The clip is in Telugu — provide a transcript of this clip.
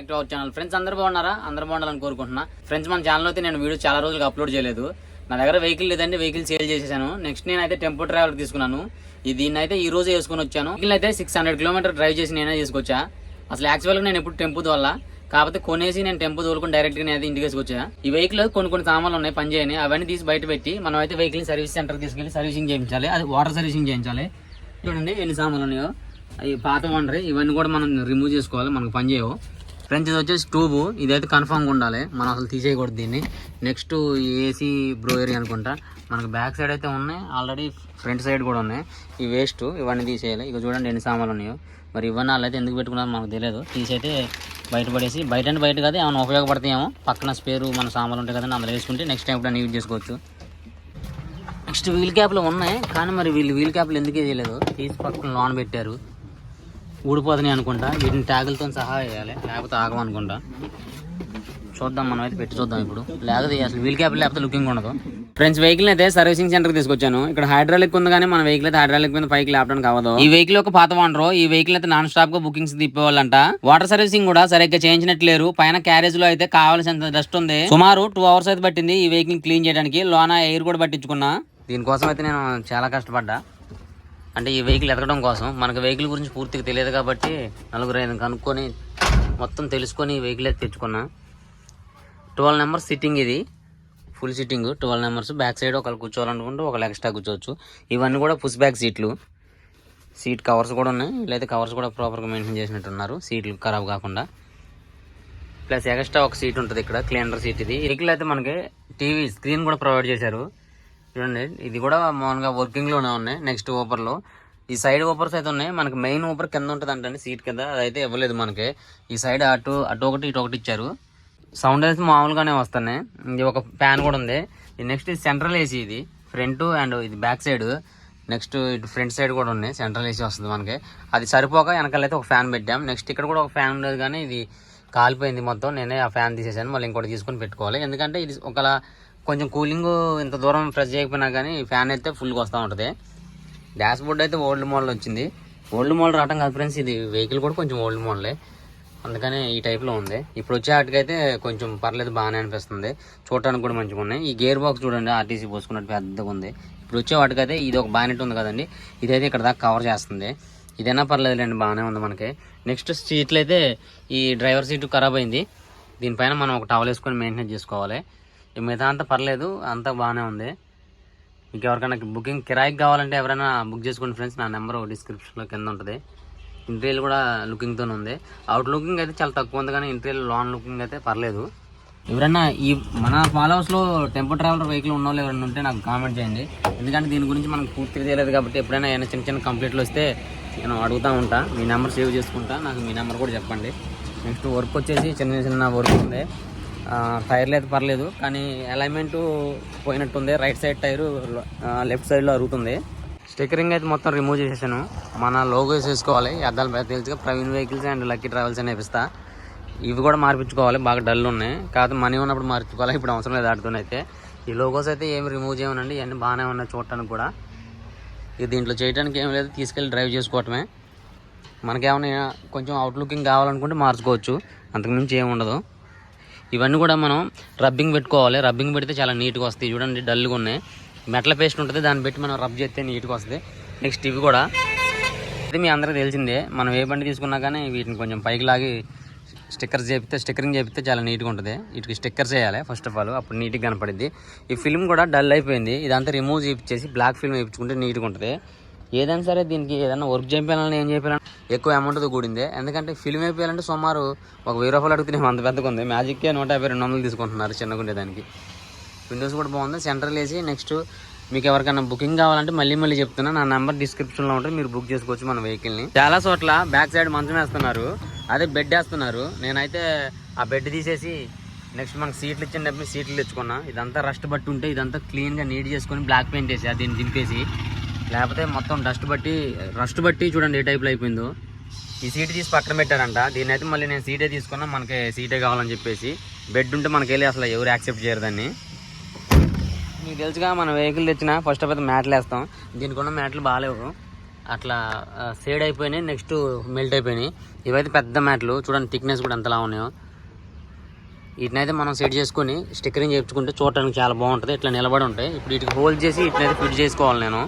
Back to our channel friends అందరూ బాగున్నారా? అందరూ బాగుండాలని కోరుకుంటున్నా. ఫ్రెండ్స్ మన ఛానల్ అయితే నేను వీడియో చాలా రోజులుగా అప్లోడ్ చేయలేదు. నా దగ్గర వెహికల్ లేదండి వెహికల్ సేల్ చేసేసాను. నెక్స్ట్ నేనైతే టెంపో ట్రావెల్ తీసుకున్నాను. దీన్ని అయితే ఈ రోజు వేసుకొని వచ్చాను. వెహికల్ అయితే సిక్స్ హండ్రెడ్ కిలోమీటర్ డ్రైవ్ చేసి నేనే తీసుకొచ్చా. అసలు యాక్చువల్గా నేను ఎప్పుడు టెంపో వల్ల కాకపోతే కొనేసి నేను టెంపో తోలుకుని డైరెక్ట్గా నేను నేను ఇంటికి వచ్చా ఈ వెహికల్ కొన్ని కొన్ని సామాన్లు ఉన్నాయి పని చేయని. అవన్నీ తీసి బయట పెట్టి మనం అయితే వెహికల్ సర్వీస్ సెంటర్ తీసుకెళ్ళి సర్వీసింగ్ చేయించాలి. అది వాటర్ సర్వీసింగ్ చేయించాలి. చూడండి ఎన్ని సామాన్లు ఉన్నాయో. అవి పాత వండరి ఇవన్నీ కూడా మనం రిమూవ్ చేసుకోవాలి. మనకు పని చేయవు. ఫ్రెండ్స్ ఇది వచ్చేసి ట్యూబ్ ఇదైతే కన్ఫామ్గా ఉండాలి. మనం అసలు తీసేయకూడదు దీన్ని. నెక్స్ట్ ఏసీ బ్రోయరీ అనుకుంటా. మనకు బ్యాక్ సైడ్ అయితే ఉన్నాయి. ఆల్రెడీ ఫ్రంట్ సైడ్ కూడా ఉన్నాయి. ఈ వేస్ట్ ఇవన్నీ తీసేయాలి. ఇక చూడండి ఎన్ని సామాన్లు ఉన్నాయో. మరి ఇవన్నీ వాళ్ళైతే అయితే ఎందుకు పెట్టుకున్నారో మనకు తెలియదు. తీసైతే బయటపడేసి బయట అంటే బయట కదా ఏమైనా ఉపయోగపడతాయేమో. పక్కన స్పేరు మన సామాన్లు ఉంటాయి కదా అందులో వేసుకుంటే నెక్స్ట్ టైం ఎప్పుడైనా యూజ్ చేసుకోవచ్చు. నెక్స్ట్ వీల్ క్యాప్లు ఉన్నాయి. కానీ మరి వీళ్ళు వీల్ క్యాప్లు ఎందుకే వేయలేదు తీసి పక్కన లోన్ పెట్టారు. ఊడిపోతున్నాయి అనుకుంటా. వీటిని ట్యాగులతో సహా వేయాలి. లేకపోతే ఆగమనుకుంటా చూద్దాం మనం అయితే పెట్టి చూద్దాం ఇప్పుడు. లేకపోతే అసలు వీల్ క్యాప్ లేకపోతే లుకింగ్ ఉండదు. ఫ్రెండ్స్ వెహికల్ అయితే సర్వీసింగ్ సెంటర్ తీసుకొచ్చాను. ఇక్కడ హైడ్రాలిక్ ఉంది కానీ మన వెహికల్ అయితే హైడ్రాలిక్ మీద పైకి లేపడానికి అవ్వదు. ఈ వెహికల్ ఒక పాత వాండరు ఈ వెహికల్ అయితే నాన్ స్టాప్గా బుకింగ్స్ తిప్పేవాళ్ళంట. వాటర్ సర్వీసింగ్ కూడా సరిగ్గా చేయించినట్లేరు. పైన క్యారేజ్లో అయితే కావాల్సినంత డస్ట్ ఉంది. సుమారు టూ అవర్స్ అయితే పట్టింది ఈ వెహికల్ క్లీన్ చేయడానికి. లోన ఎయిర్ కూడా పట్టించుకున్నా. దీనికోసం అయితే నేను చాలా కష్టపడ్డా. అంటే ఈ వెహికల్ ఎతకడం కోసం మనకు వెహికల్ గురించి పూర్తిగా తెలియదు కాబట్టి నలుగురు ఐదు కనుక్కొని మొత్తం తెలుసుకొని ఈ వెహికల్ అయితే తెచ్చుకున్నా. ట్వెల్వ్ నెంబర్స్ సిట్టింగ్ ఇది. Full sitting twelve numbers back side ఒకళ్ళు కూర్చోవాలనుకుంటే ఒకళ్ళు ఎక్స్ట్రా కూర్చోవచ్చు. ఇవన్నీ కూడా పుష్ బ్యాక్ సీట్లు సీట్ కవర్స్ కూడా ఉన్నాయి. లేదా కవర్స్ కూడా ప్రాపర్గా మెయింటైన్ చేసినట్టున్నారు. సీట్లు ఖరాబ్ కాకుండా. ప్లస్ ఎక్స్ట్రా ఒక సీట్ ఉంటుంది ఇక్కడ. క్లీనర్ సీట్ ఇది. వెహికల్ అయితే మనకి టీవీ స్క్రీన్ కూడా ప్రొవైడ్ చేశారు. చూడండి ఇది కూడా మామూలుగా వర్కింగ్లోనే ఉన్నాయి నెక్స్ట్ ఓపర్లో ఈ సైడ్ ఓపర్స్ అయితే ఉన్నాయి మనకి మెయిన్ ఓపర్ కింద ఉంటుంది అంటే సీట్ కింద. అదైతే ఇవ్వలేదు మనకి. ఈ సైడ్ అటు అటు ఒకటి ఇటు ఒకటి ఇచ్చారు. సౌండ్ అయితే మామూలుగానే వస్తున్నాయి. ఇది ఒక ఫ్యాన్ కూడా ఉంది. ఇది నెక్స్ట్ ఇది సెంట్రల్ ఏసీ ఇది. ఫ్రంట్ అండ్ ఇది బ్యాక్ సైడ్ నెక్స్ట్ ఇటు ఫ్రంట్ సైడ్ కూడా ఉన్నాయి సెంట్రల్ ఏసీ వస్తుంది మనకి. అది సరిపోక వెనకాల అయితే ఒక ఫ్యాన్ పెట్టాం. నెక్స్ట్ ఇక్కడ కూడా ఒక ఫ్యాన్ ఉండదు కానీ ఇది కాలిపోయింది మొత్తం. నేనే ఆ ఫ్యాన్ తీసేసాను మళ్ళీ ఇంకోటి తీసుకొని పెట్టుకోవాలి. ఎందుకంటే ఇది ఒకలా కొంచెం కూలింగ్ ఇంత దూరం ప్రెస్ చేయకపోయినా కానీ ఫ్యాన్ అయితే ఫుల్గా వస్తూ ఉంటుంది. డాష్ బోర్డ్ అయితే ఓల్డ్ మోడల్ వచ్చింది. ఓల్డ్ మోడల్ రావడం కాదు ఫ్రెండ్స్ ఇది వెహికల్ కూడా కొంచెం ఓల్డ్ మోడలే అందుకని ఈ టైప్లో ఉంది. ఇప్పుడు వచ్చే వాటికైతే కొంచెం పర్లేదు బాగానే అనిపిస్తుంది. చూడటానికి కూడా మంచిగా ఉన్నాయి. ఈ గేర్ బాక్స్ చూడండి ఆర్టీసీ పోసుకున్నట్టు పెద్దగా ఉంది. ఇప్పుడు వచ్చే వాటికైతే ఇది ఒక బానెట్ ఉంది కదండి. ఇదైతే ఇక్కడ దాకా కవర్ చేస్తుంది. ఇదైనా పర్లేదులేండి బాగానే ఉంది మనకి. నెక్స్ట్ సీట్లు అయితే ఈ డ్రైవర్ సీటు ఖరాబ్ అయింది. దీనిపైన మనం ఒక టవల్ వేసుకొని మెయింటైన్ చేసుకోవాలి. మిగతా అంతా పర్లేదు అంతా బాగానే ఉంది. మీకు ఎవరికైనా బుకింగ్ కిరాయికి కావాలంటే ఎవరైనా బుక్ చేసుకోండి ఫ్రెండ్స్ నా నెంబర్ డిస్క్రిప్షన్లో కింద ఉంటుంది. ఇంటీరియల్ కూడా లుకింగ్తోనే ఉంది. అవుట్ లుకింగ్ అయితే చాలా తక్కువ ఉంది కానీ ఇంటీరియల్ లాన్ లుకింగ్ అయితే పర్లేదు. ఎవరైనా ఈ మన ఫాల్ హౌస్లో టెంపో ట్రావెలర్ వెహికల్ ఉన్న వాళ్ళు ఎవరైనా ఉంటే నాకు కామెంట్ చేయండి. ఎందుకంటే దీని గురించి మనకు పూర్తిగా తెలియదు కాబట్టి ఎప్పుడైనా ఏమైనా చిన్న చిన్న కంప్లీట్లు వస్తే నేను అడుగుతూ ఉంటా. మీ నెంబర్ సేవ్ చేసుకుంటా. నాకు మీ నెంబర్ కూడా చెప్పండి. నెక్స్ట్ వర్క్ వచ్చేసి చిన్న చిన్న వర్క్ ఉంది. టైర్లు అయితే పర్లేదు కానీ అలైన్మెంట్ పోయినట్టుంది. రైట్ సైడ్ టైరు లెఫ్ట్ సైడ్లో అరుగుతుంది. స్టిక్కరింగ్ అయితే మొత్తం రిమూవ్ చేసేసాను. మన లోగోస్ వేసుకోవాలి అద్దాలు బాగా తెలుసుగా Praveen vehicles and lucky travels అని ఇస్తా ఇవి కూడా మార్పించుకోవాలి బాగా డల్ ఉన్నాయి. కాకపోతే మనీ ఉన్నప్పుడు మార్చుకోవాలి ఇప్పుడు అవసరం లేదు ఆడుతున్నైతే ఈ లోగోస్ అయితే ఏమి రిమూవ్ చేయమనండి ఇవన్నీ బాగానే ఉన్నాయి చూడటానికి కూడా. ఇది దీంట్లో చేయడానికి ఏం లేదు తీసుకెళ్ళి డ్రైవ్ చేసుకోవటమే. మనకేమైనా కొంచెం అవుట్లుకింగ్ కావాలనుకుంటే మార్చుకోవచ్చు. అంతకుమించి ఏమి ఉండదు. ఇవన్నీ కూడా మనం రబ్బింగ్ పెట్టుకోవాలి. రబ్బింగ్ పెడితే చాలా నీట్గా వస్తాయి. చూడండి డల్గా ఉన్నాయి. మెట్ల పేస్ట్ ఉంటుంది. దాన్ని పెట్టి మనం రబ్ చేస్తే నీట్గా వస్తుంది. నెక్స్ట్ ఇవి కూడా. ఇది మీ అందరికీ తెలిసిందే. మనం ఏ బండి తీసుకున్నా కానీ వీటిని కొంచెం పైకి లాగి స్టిక్కర్స్ చేపితే స్టిక్కరింగ్ చేపితే చాలా నీట్గా ఉంటుంది. వీటికి స్టిక్కర్స్ వేయాలి ఫస్ట్ ఆఫ్ ఆల్ అప్పుడు నీట్గా కనపడింది ఈ ఫిల్మ్ కూడా డల్ అయిపోయింది. ఇదంతా రిమూవ్ చేయించేసి బ్లాక్ ఫిల్మ్ వేయించుకుంటే నీట్గా ఉంటుంది. ఏదైనా సరే దీనికి ఏదైనా వర్క్ చేయాలని ఏం చేయాలని ఎక్కువ అమౌంట్తో కూడింది. ఎందుకంటే ఫిల్మ్ అయిపోయాలంటే సుమారు ఒక వెయ్యి రూపాయలు అడిగితే అంత పెద్దగా ఉంది మ్యాజిక్కే నూట యాభై రెండు వందలు తీసుకుంటున్నారు చిన్నగుండే దానికి. విండోస్ కూడా బాగుంది. సెంట్రల్ వేసి నెక్స్ట్ మీకు ఎవరికైనా బుకింగ్ కావాలంటే మళ్ళీ మళ్ళీ చెప్తున్నా. నా నెంబర్ డిస్క్రిప్షన్లో ఉంటే ఉంటుంది. మీరు బుక్ చేసుకోవచ్చు మన వెహికల్ని చాలా చోట్ల బ్యాక్ సైడ్ మంచం వేస్తున్నారు. అదే బెడ్ వేస్తున్నారు. నేనైతే ఆ బెడ్ తీసేసి నెక్స్ట్ మనకు సీట్లు ఇచ్చినప్పుడు సీట్లు తెచ్చుకున్నా. ఇదంతా రస్ట్ బట్టి ఉంటే ఇదంతా క్లీన్గా నీట్ చేసుకొని బ్లాక్ పెయింట్ వేసి దీన్ని దింపేసి లేకపోతే మొత్తం డస్ట్ బట్టి రస్ట్ బట్టి చూడండి ఏ టైప్లో అయిపోయిందో. ఈ సీట్ తీసి పక్కన పెట్టారంట. దీని అయితే మళ్ళీ నేను సీటే తీసుకున్నా మనకి సీటే కావాలని చెప్పేసి. బెడ్ ఉంటే మనకి వెళ్ళి అసలు ఎవరు యాక్సెప్ట్ చేయరు దాన్ని. మీకు తెలుసుగా మన వెహికల్ తెచ్చిన ఫస్ట్ ఆఫ్ అయితే మ్యాట్లు వేస్తాం. దీనికి మ్యాట్లు బాగాలేవు. అట్లా సేడ్ అయిపోయినాయి నెక్స్ట్ మెల్ట్ అయిపోయినాయి. ఇవైతే పెద్ద మ్యాట్లు. చూడండి థిక్నెస్ కూడా ఎంతలా ఉన్నాయో. వీటినైతే మనం సెట్ చేసుకొని స్టిక్కరింగ్ చేయించుకుంటే చూడటానికి చాలా బాగుంటుంది. ఇట్లా నిలబడి ఉంటాయి. ఇప్పుడు వీటికి హోల్డ్ చేసి వీటినైతే ఫిట్ చేసుకోవాలి నేను.